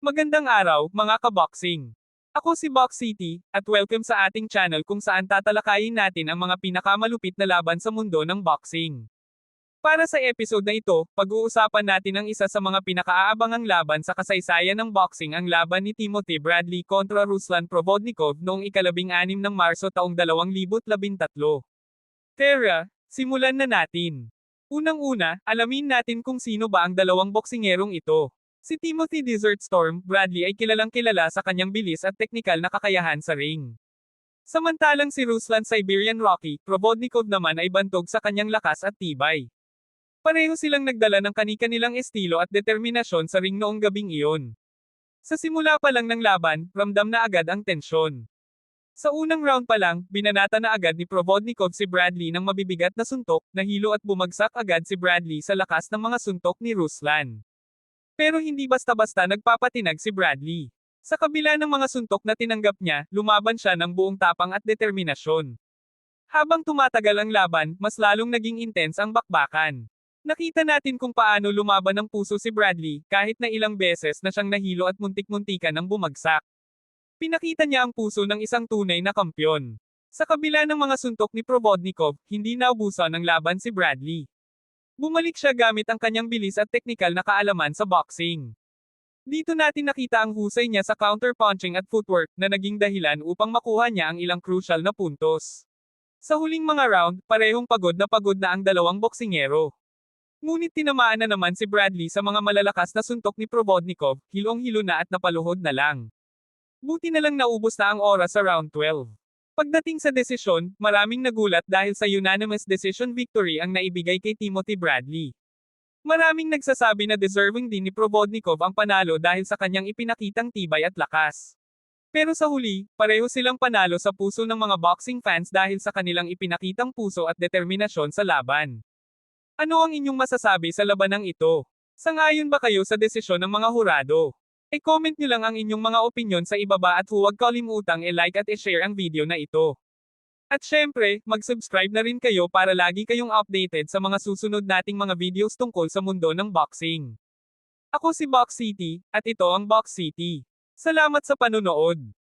Magandang araw, mga kaboxing. Ako si Box City, at welcome sa ating channel kung saan tatalakayin natin ang mga pinakamalupit na laban sa mundo ng boxing. Para sa episode na ito, pag-uusapan natin ang isa sa mga pinakaaabangang laban sa kasaysayan ng boxing ang laban ni Timothy Bradley kontra Ruslan Provodnikov noong ikalabing anim ng Marso taong 2013. Tara, simulan na natin. Unang-una, alamin natin kung sino ba ang dalawang boksingerong ito. Si Timothy Desert Storm Bradley ay kilalang kilala sa kanyang bilis at teknikal na kakayahan sa ring. Samantalang si Ruslan Siberian Rocky Provodnikov naman ay bantog sa kanyang lakas at tibay. Pareho silang nagdala ng kani-kanilang estilo at determinasyon sa ring noong gabing iyon. Sa simula pa lang ng laban, ramdam na agad ang tensyon. Sa unang round pa lang, binanata na agad ni Provodnikov si Bradley ng mabibigat na suntok, nahilo at bumagsak agad si Bradley sa lakas ng mga suntok ni Ruslan. Pero hindi basta-basta nagpapatinag si Bradley. Sa kabila ng mga suntok na tinanggap niya, lumaban siya ng buong tapang at determinasyon. Habang tumatagal ang laban, mas lalong naging intense ang bakbakan. Nakita natin kung paano lumaban ng puso si Bradley, kahit na ilang beses na siyang nahilo at muntik-muntikan ng bumagsak. Pinakita niya ang puso ng isang tunay na kampyon. Sa kabila ng mga suntok ni Provodnikov, hindi naubusan ng laban si Bradley. Bumalik siya gamit ang kanyang bilis at teknikal na kaalaman sa boxing. Dito natin nakita ang husay niya sa counter-punching at footwork na naging dahilan upang makuha niya ang ilang crucial na puntos. Sa huling mga round, parehong pagod na pagod na ang dalawang boksingero. Ngunit tinamaan na naman si Bradley sa mga malalakas na suntok ni Provodnikov, hilong-hilo na at napaluhod na lang. Buti na lang naubos na ang oras sa round 12. Pagdating sa desisyon, maraming nagulat dahil sa unanimous decision victory ang naibigay kay Timothy Bradley. Maraming nagsasabi na deserving din ni Provodnikov ang panalo dahil sa kanyang ipinakitang tibay at lakas. Pero sa huli, pareho silang panalo sa puso ng mga boxing fans dahil sa kanilang ipinakitang puso at determinasyon sa laban. Ano ang inyong masasabi sa labanang ito? Sangayon ba kayo sa desisyon ng mga hurado? E-comment nyo lang ang inyong mga opinion sa ibaba at huwag kalimutang e-like at e-share ang video na ito. At syempre, mag-subscribe na rin kayo para lagi kayong updated sa mga susunod nating mga videos tungkol sa mundo ng boxing. Ako si Box City, at ito ang Box City. Salamat sa panunood.